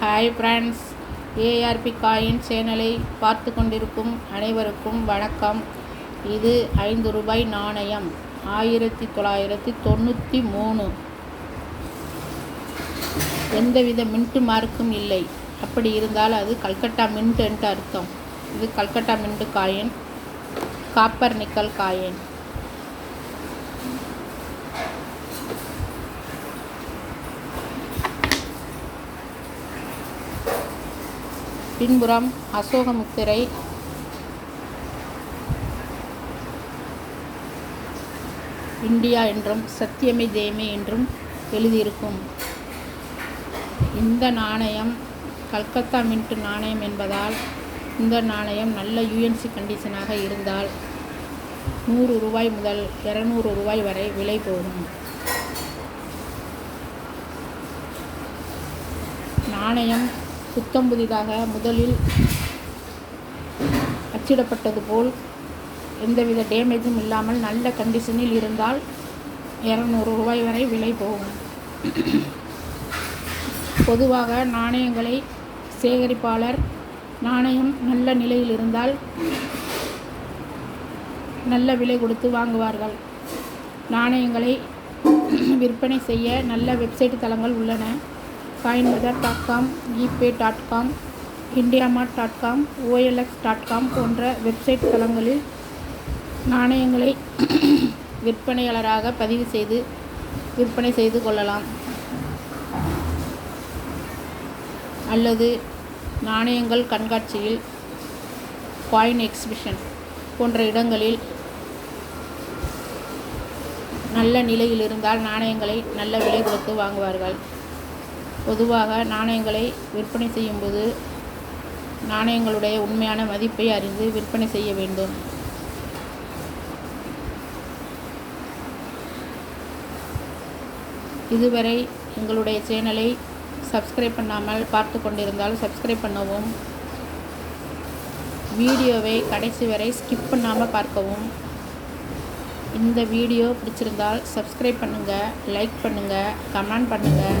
Hi friends ARP coin சேனலை பார்த்து கொண்டிருக்கும் அனைவருக்கும் வணக்கம். இது ஐந்து ரூபாய் நாணயம். ஆயிரத்தி தொள்ளாயிரத்தி தொண்ணூற்றி மூணு. எந்தவித மின்ட்டு மார்க்கும் இல்லை. அப்படி இருந்தால் அது கல்கட்டா மின்ட் என்று அர்த்தம். இது Calcutta mint coin. Copper nickel coin. பின்புறம் அசோக முத்திரை இந்தியா என்றும் சத்தியமே ஜெயமே என்றும் எழுதியிருக்கும். இந்த நாணயம் கல்கத்தா மின்ட் நாணயம் என்பதால் இந்த நாணயம் நல்ல யூஎன்சி கண்டிஷனாக இருந்தால் நூறு ரூபாய் முதல் இரநூறு ரூபாய் வரை விலை போகும். நாணயம் புத்தம் புதிதாக முதலில் அச்சிடப்பட்டது போல் எந்தவித டேமேஜும் இல்லாமல் நல்ல கண்டிஷனில் இருந்தால் இரநூறு ரூபாய் வரை விலை போகும். பொதுவாக நாணயங்களை சேகரிப்பாளர் நாணயம் நல்ல நிலையில் இருந்தால் நல்ல விலை கொடுத்து வாங்குவார்கள். நாணயங்களை விற்பனை செய்ய நல்ல வெப்சைட் தளங்கள் உள்ளன. Coin weather dot com GPay dot com IndiaMART dot com OLX dot com போன்ற வெப்சைட் தளங்களில் நாணயங்களை விற்பனையாளராக பதிவு செய்து விற்பனை செய்து கொள்ளலாம். அல்லது நாணயங்கள் கண்காட்சியில் காயின் எக்ஸிபிஷன் போன்ற இடங்களில் நல்ல நிலையில் இருந்தால் நாணயங்களை நல்ல விலை கொடுத்து வாங்குவார்கள். பொதுவாக நாணயங்களை விற்பனை செய்யும்போது நாணயங்களுடைய உண்மையான மதிப்பை அறிந்து விற்பனை செய்ய வேண்டும். இதுவரை எங்களுடைய சேனலை சப்ஸ்கிரைப் பண்ணாமல் பார்த்து கொண்டிருந்தால் சப்ஸ்கிரைப் பண்ணவும். வீடியோவை கடைசி வரை ஸ்கிப் பண்ணாமல் பார்க்கவும். இந்த வீடியோ பிடிச்சிருந்தால் சப்ஸ்கிரைப் பண்ணுங்கள் லைக் பண்ணுங்கள் கமெண்ட் பண்ணுங்கள்